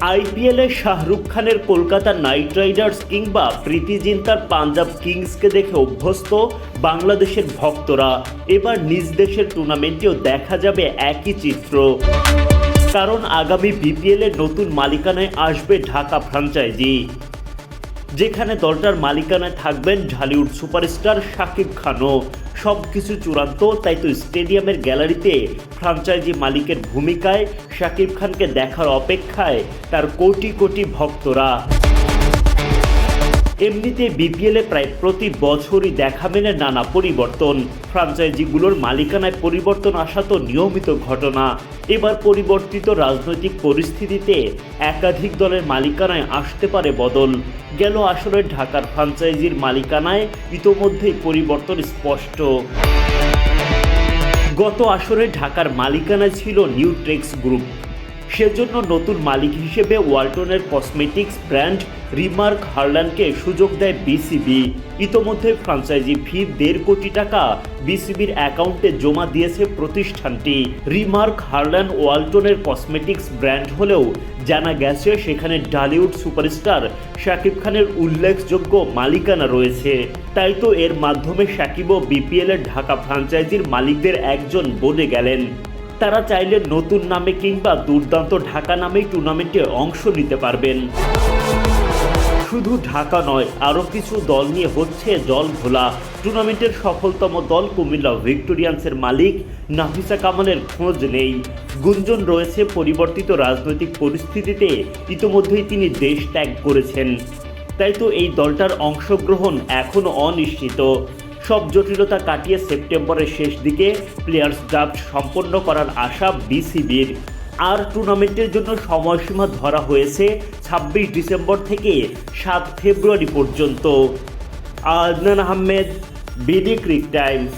আইপিএলে শাহরুখ খানের Kolkata night Riders কিংবা প্রীতি জিন্তার পাঞ্জাব কিংসকে দেখে অভ্যস্ত বাংলাদেশের ভক্তরা। এবার নিজ দেশের টুর্নামেন্টেও দেখা যাবে একই চিত্র। কারণ আগামী বিপিএলের নতুন মালিকানায় আসবে ঢাকা ফ্র্যাঞ্চাইজি যেখানে দলটার মালিকানায় থাকবেন ঢালিউড সুপারস্টার শাকিব খানও। সব কিছু চূড়ান্ত, তাই তো স্টেডিয়ামের গ্যালারিতে ফ্রাঞ্চাইজি মালিকের ভূমিকায় শাকিব খানকে দেখার অপেক্ষায় তার কোটি কোটি ভক্তরা। এমনিতে বিপিএলে প্রায় প্রতি বছরই দেখা মেলে নানা পরিবর্তন। ফ্রাঞ্চাইজিগুলোর মালিকানায় পরিবর্তন আসা তো নিয়মিত ঘটনা। এবার পরিবর্তিত রাজনৈতিক পরিস্থিতিতে একাধিক দলের মালিকানায় আসতে পারে বদল। গেল আসলে ঢাকার ফ্রাঞ্চাইজির মালিকানায় ইতোমধ্যেই পরিবর্তন স্পষ্ট। গত আসরে ঢাকার মালিকানায় ছিল নিউট্রেক্স গ্রুপ। সেজন্য নতুন মালিক হিসেবে ওয়ালটনের কসমেটিক্স ব্র্যান্ড রিমার্ক হারল্যান্ডকে সুযোগ দেয় বিসিবি। ইতোমধ্যে ফ্রাঞ্চাইজি ফি দেড় কোটি টাকা বিসিবির অ্যাকাউন্টে জমা দিয়েছে প্রতিষ্ঠানটি। রিমার্ক হারল্যান্ড ওয়ালটনের কসমেটিক্স ব্র্যান্ড হলেও জানা গেছে সেখানে ডালিউড সুপারস্টার শাকিব খানের উল্লেখযোগ্য মালিকানা রয়েছে। তাই তো এর মাধ্যমে শাকিবও বিপিএলের ঢাকা ফ্রাঞ্চাইজির মালিকদের একজন বনে গেলেন। তারা চাইলে নতুন নামে কিংবা দুর্দান্ত ঢাকা নামেই টুর্নামেন্টে অংশ নিতে পারবেন। শুধু ঢাকা নয়, আরও কিছু দল নিয়ে হচ্ছে জল ঘোলা। টুর্নামেন্টের সফলতম দল কুমিল্লা ভিক্টোরিয়ান্সের মালিক নাফিসা কামালের খোঁজ নেই। গুঞ্জন রয়েছে পরিবর্তিত রাজনৈতিক পরিস্থিতিতে, ইতোমধ্যেই তিনি দেশ ত্যাগ করেছেন। তাই তো এই দলটার অংশগ্রহণ এখনও অনিশ্চিত। সব জটিলতা কাটিয়ে সেপ্টেম্বরের শেষ দিকে প্লেয়ার্স ড্রাফট সম্পন্ন করার আশা বিসিবির। আর টুর্নামেন্টের জন্য সময়সীমা ধরা হয়েছে ছাব্বিশ ডিসেম্বর থেকে সাত ফেব্রুয়ারি পর্যন্ত। Adnan Ahmed, BD cric times.